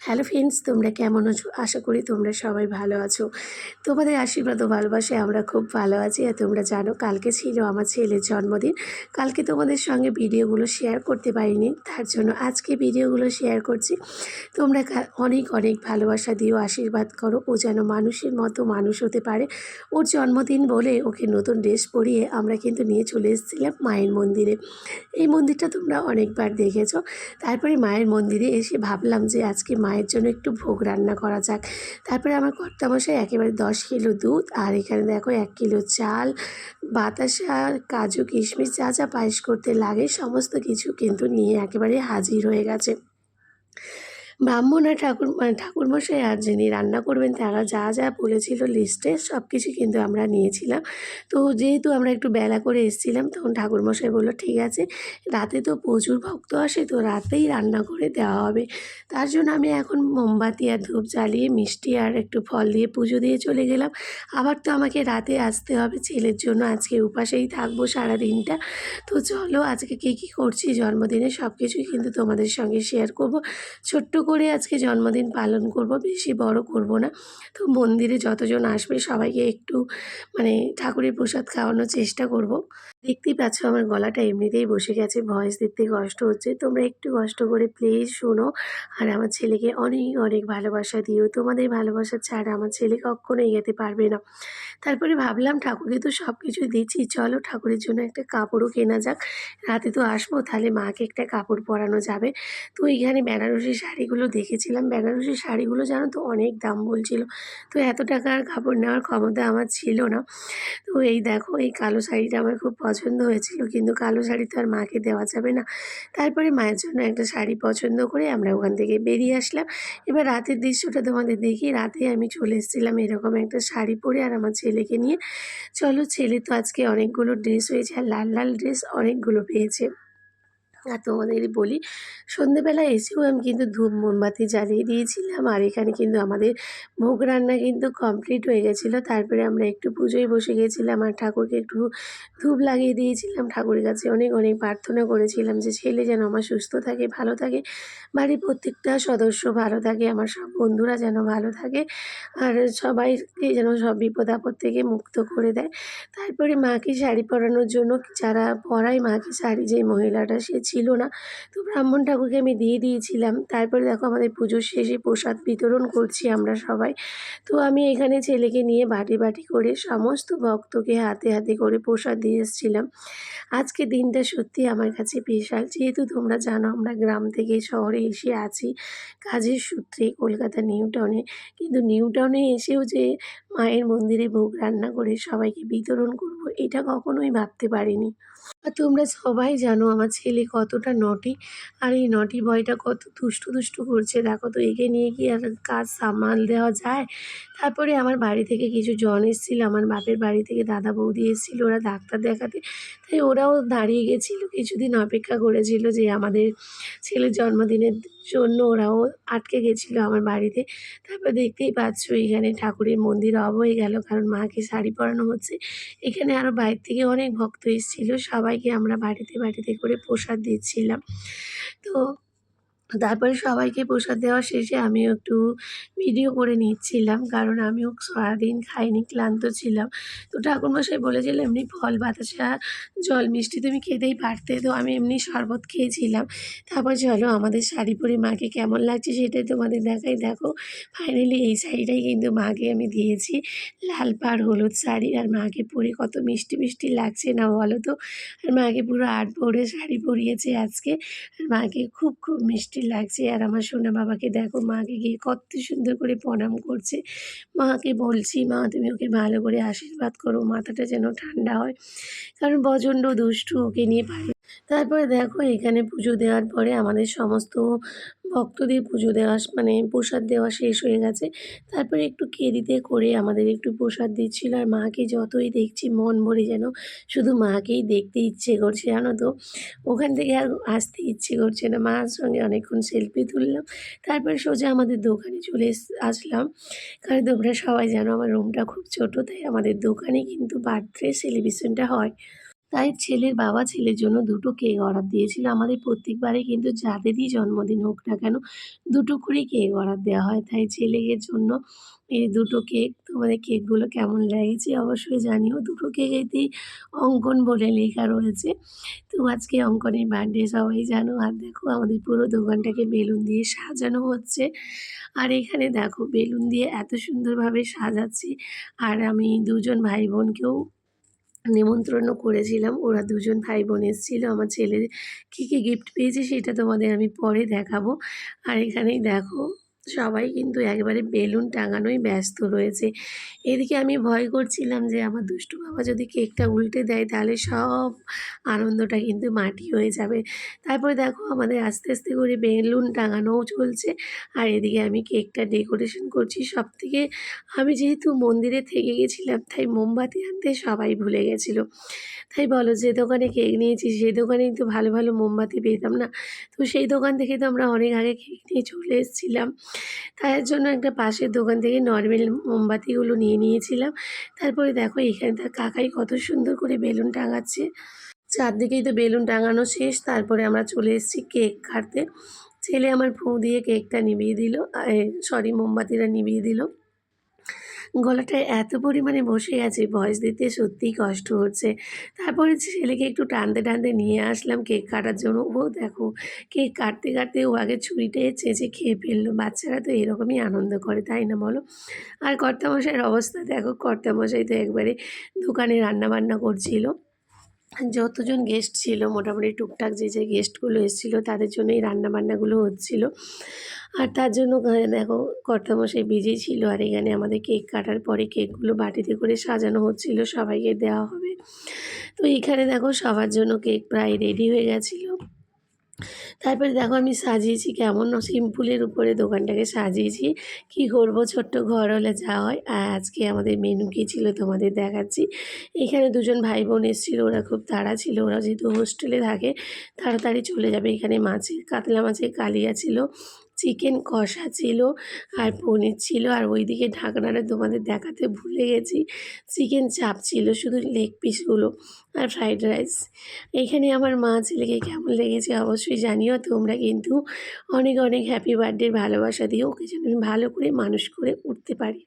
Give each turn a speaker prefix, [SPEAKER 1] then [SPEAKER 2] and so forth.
[SPEAKER 1] Hello friends, তোমরা কেমন আছো? আশা করি তোমরা সবাই ভালো আছো। তোমাদের আশীর্বাদ ও ভালোবাসায় আমরা খুব ভালো আছি। আর তোমরা জানো, কালকে ছিল আমার ছেলের জন্মদিন। কালকে তোমাদের সঙ্গে ভিডিওগুলো শেয়ার করতে পারিনি, তার জন্য আজকে ভিডিওগুলো শেয়ার করছি। তোমরা অনেক অনেক ভালোবাসা দিও, আশীর্বাদ করো। ও যেন মানুষের মতো মানুষ হতে পারে। ওর জন্মদিন বলে ওকে নতুন ড্রেস পরিয়ে আমরা কিন্তু নিয়ে চলে এসেছিলাম মায়ের মন্দিরে। এই মন্দিরটা তোমরা অনেকবার দেখেছ। তারপরে মায়ের মন্দিরে এসে ভাবলাম যে আজকে মায়ের জন্য একটু ভোগ রান্না করা যাক। তারপরে আমার কর্তামশাই একেবারে দশ কিলো দুধ, আর এখানে দেখো এক কিলো চাল, বাতাসা কাজু, কিশমিশ যা যা পায়েস করতে লাগে, সমস্ত কিছু কিন্তু নিয়ে একেবারে হাজির হয়ে গেছে। ব্রাহ্মণ আর ঠাকুর মানে ঠাকুরমশাই আর যিনি রান্না করবেন তারা যা যা বলেছিল লিস্টে সব কিছু কিন্তু আমরা নিয়েছিলাম। তো যেহেতু আমরা একটু বেলা করে এসেছিলাম তখন ঠাকুরমশাই বলল, ঠিক আছে, রাতে তো প্রচুর ভক্ত আসে, তো রাতেই রান্না করে দেওয়া হবে। তার জন্য আমি এখন মোমবাতি আর ধূপ জ্বালিয়ে, মিষ্টি আর একটু ফল দিয়ে পুজো দিয়ে চলে গেলাম। আবার তো আমাকে রাতে আসতে হবে, ছেলের জন্য আজকে উপাসেই থাকব সারা দিনটা তো চলো আজকে কী কী করছি, জন্মদিনে সব কিছুই কিন্তু তোমাদের সঙ্গে শেয়ার করব। ছোট্ট করে আজকে জন্মদিন পালন করব, বেশি বড় করব না। তো মন্দিরে যতজন আসবে সবাইকে একটু মানে ঠাকুরের প্রসাদ খাওয়ানোর চেষ্টা করব। দেখতেই পাচ্ছ আমার গলাটা এমনিতেই বসে গেছে ভয়েস দিতে কষ্ট হচ্ছে। তোমরা একটু কষ্ট করে প্লিজ শোনো। আর আমার ছেলেকে অনেক অনেক ভালোবাসা দিও। তোমাদের ভালোবাসা ছাড়া আমার ছেলে কখনো এগোতে পারবে না। তারপরে ভাবলাম ঠাকুরকে তো সব কিছু দিচ্ছি। চলো ঠাকুরের জন্য একটা কাপড়ও কেনা যাক। রাতে তো আসব, তাহলে মাকে একটা কাপড় পরানো যাবে। তো এইখানে বেনারসি শাড়িগুলো দেখেছিলাম। বেনারসি শাড়িগুলো জানো তো অনেক দাম বলছিল। তো এত টাকার কাপড় নেওয়ার ক্ষমতা আমার ছিল না। তো এই দেখো, এই কালো শাড়িটা আমার খুব পছন্দ হয়েছিল, কিন্তু কালো শাড়ি তো আর মাকে দেওয়া যাবে না। তারপরে মায়ের জন্য একটা শাড়ি পছন্দ করে আমরা ওখান থেকে বেরিয়ে আসলাম। এবার রাতের দৃশ্যটা তোমাদের দেখি রাতে আমি চলে এসেছিলাম এরকম একটা শাড়ি পরে আর আমার ছেলেকে নিয়ে। চলো, ছেলে তো আজকে অনেকগুলো ড্রেস হয়েছে আর লাল লাল ড্রেস অনেকগুলো পেয়েছে। আর তোমাদের বলি, সন্ধেবেলা এসেও আমি কিন্তু ধূপ মোমবাতি জ্বালিয়ে দিয়েছিলাম। আর এখানে কিন্তু আমাদের ভোগ রান্না কিন্তু কমপ্লিট হয়ে গেছিল। তারপরে আমরা একটু পুজোয় বসে গেছিলাম আর ঠাকুরকে একটু ধূপ লাগিয়ে দিয়েছিলাম। ঠাকুরের কাছে অনেক অনেক প্রার্থনা করেছিলাম যে, ছেলে যেন আমার সুস্থ থাকে, ভালো থাকে। বাড়ির প্রত্যেকটা সদস্য ভালো থাকে, আমার সব বন্ধুরা যেন ভালো থাকে। আর সবাইকে যেন সব বিপদ আপদ থেকে মুক্ত করে দেয়। তারপরে মাকে শাড়ি পরানোর জন্য যারা পরায় মাকে শাড়ি যে মহিলাটা সে ছিল না। তো ব্রাহ্মণ ঠাকুরকে আমি দিয়ে দিয়েছিলাম। তারপরে দেখো আমাদের পুজোর শেষে প্রসাদ বিতরণ করছি আমরা সবাই। তো আমি এখানে ছেলেকে নিয়ে বাটি বাটি করে সমস্ত ভক্তকে হাতে হাতে করে প্রসাদ দিয়ে এসেছিলাম। আজকে দিনটা সত্যি আমার কাছে বিশাল। যেহেতু তোমরা জানো আমরা গ্রাম থেকে শহরে এসে আছি। কাজের সূত্রে কলকাতা নিউ টাউনে। কিন্তু নিউ টাউনে এসেও যে মায়ের মন্দিরে ভোগ রান্না করে সবাইকে বিতরণ করব, এটা কখনোই ভাবতে পারিনি। আর তোমরা সবাই জানো আমার ছেলে কতটা নটি আর এই নটি বয়টা কত দুষ্টু দুষ্টু করছে। দেখো তো, একে নিয়ে কি আর কাজ সামাল দেওয়া যায়? তারপরে আমার বাড়ি থেকে কিছু জন এসেছিল, আমার বাপের বাড়ি থেকে দাদা বৌদি এসেছিল, ওরা ডাক্তার দেখাতে। তাই ওরাও দাঁড়িয়ে গেছিল, কিছুদিন অপেক্ষা করেছিল যে আমাদের ছেলের জন্মদিনের জন্য ওরাও আটকে গেছিল আমার বাড়িতে। তারপর দেখতেই পাচ্ছ এখানে ঠাকুরের মন্দির অব হয়ে গেল, কারণ মাকে শাড়ি পরানো হচ্ছে। এখানে আরও বাইরে থেকে অনেক ভক্ত এসেছিল, সবাইকে আমরা বাড়িতে বাড়িতে করে প্রসাদ দিচ্ছিলাম। তো তারপরে সবাইকে প্রসাদ দেওয়া শেষে আমিও একটু ভিডিও করে নিচ্ছিলাম, কারণ আমিও সারাদিন খাইনি, ক্লান্ত ছিলাম। তো ঠাকুরমশাই বলেছিল এমনি ফল, বাতাসা, জল, মিষ্টি তুমি খেতেই পারতে। তো আমি এমনি শরবত খেয়েছিলাম। তারপর চলো, আমাদের শাড়ি পরে মাকে কেমন লাগছে সেটাই তোমাদের দেখাই। দেখো ফাইনালি এই শাড়িটাই কিন্তু মাকে আমি দিয়েছি, লাল পাড়, হলুদ শাড়ি। আর মাকে পরে কত মিষ্টি মিষ্টি লাগছে না বলো তো? আর মাকে পুরো আট পরে শাড়ি পরিয়েছে আজকে। আর মাকে খুব খুব মিষ্টি লাগছে। আর আমার সোনা বাবাকে দেখো, মাকে গিয়ে কত সুন্দর করে প্রণাম করছে। মাকে বলছি, মা, তুমি ওকে ভালো করে আশীর্বাদ করো। মাথাটা যেন ঠান্ডা হয়। কারণ প্রচণ্ড দুষ্টু ওকে নিয়ে তারপরে দেখো এখানে পুজো দেওয়ার পরে আমাদের সমস্ত ভক্তদের পুজো দেওয়া মানে প্রসাদ দেওয়া শেষ হয়ে গেছে। তারপরে একটু কেরিতে করে আমাদের একটু প্রসাদ দিচ্ছিল আর মাকে যতই দেখছি মন ভরে যেন শুধু মাকেই দেখতে ইচ্ছে করছে, জানো তো? ওখান থেকে আর আসতে ইচ্ছে করছে না। মার সঙ্গে অনেকক্ষণ সেলফি তুললাম। তারপরে সোজা আমাদের দোকানে চলে আসলাম। কারণ তোমরা সবাই জানো আমার রুমটা খুব ছোটো, তাই আমাদের দোকানে কিন্তু বার্থডে সেলিব্রেশনটা হয়। তাই ছেলের বাবা ছেলের জন্য দুটো কেক অর্ডার দিয়েছিল। আমাদের প্রত্যেকবারে কিন্তু যাদেরই জন্মদিন হোক না কেন দুটো করেই কেক অর্ডার দেওয়া হয়। তাই ছেলের জন্য এই দুটো কেক, তোমাদের কেকগুলো কেমন লেগেছে অবশ্যই জানিও। দুটো কেকেতেই অঙ্কন বলে লেখা রয়েছে। তো আজকে অঙ্কনের বার্থডে সবাই জানো। আর দেখো আমাদের পুরো দোকানটাকে বেলুন দিয়ে সাজানো হচ্ছে। আর এখানে দেখো বেলুন দিয়ে এত সুন্দরভাবে সাজাচ্ছি। আর আমি দুজন ভাই বোনকেও নিমন্ত্রণও করেছিলাম। ওরা দুজন ভাই বোন এসেছিল। আমার ছেলে কী কী গিফট পেয়েছে সেটা তোমাদের আমি পরে দেখাবো। আর এখানেই দেখো সবাই কিন্তু একবারে বেলুন টাঙানোই ব্যস্ত রয়েছে। এদিকে আমি ভয় করছিলাম যে আমার দুষ্টু বাবা যদি কেকটা উল্টে দেয় তাহলে সব আনন্দটা কিন্তু মাটি হয়ে যাবে। তারপরে দেখো আমাদের আস্তে আস্তে করে বেলুন টাঙানোও চলছে আর এদিকে আমি কেকটা ডেকোরেশন করছি সব থেকে আমি যেহেতু মন্দিরে থেকে গেছিলাম তাই মোমবাতি আনতে সবাই ভুলে গেছিল। তাই বলো যে দোকানে কেক নিয়েছি সেই দোকানেই তো ভালো ভালো মোমবাতি পেতাম না। তো সেই দোকান থেকে তো আমরা অনেক আগে কেক নিয়ে চলে এসেছিলাম। তার জন্য একটা পাশের দোকান থেকে নর্মাল মোমবাতিগুলো নিয়ে নিয়েছিলাম। তারপরে দেখো এখানে তার কাকাই কত সুন্দর করে বেলুন টাঙাচ্ছে। চারদিকেই তো বেলুন টাঙানো শেষ। তারপরে আমরা চলে এসেছি কেক কাটতে। ছেলে আমার ফু দিয়ে কেকটা নিভিয়ে দিল। সরি মোমবাতিটা নিভিয়ে দিল। গলাটায় এত পরিমাণে বসে গেছে ভয়েস দিতে সত্যিই কষ্ট হচ্ছে। তারপরে ছেলেকে একটু টানতে টানতে নিয়ে আসলাম কেক কাটার জন্য, ও দেখো কেক কাটতে কাটতে ও আগে ছুরিটা চেঁচে খেয়ে ফেলল। বাচ্চারা তো এরকমই আনন্দ করে, তাই না বলো? আর কর্তামশাইয়ের অবস্থা, দেখো কর্তামশাই তো একবারে দোকানে রান্নাবান্না করছিল। যতজন গেস্ট ছিল, মোটামুটি টুকটাক যে যে গেস্টগুলো এসেছিল, তাদের জন্যই রান্নাবান্নাগুলো হচ্ছিল। আর তার জন্য দেখো, কর্তামশাই বিজি ছিল। আর এখানে আমাদের কেক কাটার পরে কেকগুলো বাটিতে করে সাজানো হচ্ছিল, সবাইকে দেওয়া হবে। তো এখানে দেখো, সবার জন্য কেক প্রায় রেডি হয়ে গেছিল। তারপরে দেখো আমি সাজিয়েছি কেমন সিম্পুলের উপরে দোকানটাকে সাজিয়েছি। কি করব? ছোট্ট ঘর হলে যা হয়। আর আজকে আমাদের মেনু কী ছিল তোমাদের দেখাচ্ছি। এখানে দুজন ভাই বোন এসেছিল, ওরা খুব তাড়া ছিল। ওরা যেহেতু হোস্টেলে থাকে, তাড়াতাড়ি চলে যাবে। এখানে মাছের, কাতলা মাছের কালিয়া ছিল। চিকেন কষা ছিল আর পনির ছিল আর ওই দিকে ঢাকনাটা তোমাদের দেখাতে ভুলে গেছি। চিকেন চাপ ছিল শুধু লেগ পিসগুলো আর ফ্রাইড রাইস এখানে আমার মা ছেলেকে কেমন লেগেছে অবশ্যই জানিও। তোমরা কিন্তু অনেক অনেক হ্যাপি বার্থডে ভালোবাসা দিয়ে ওকে যেন ভালো করে মানুষ করে উঠতে পারি।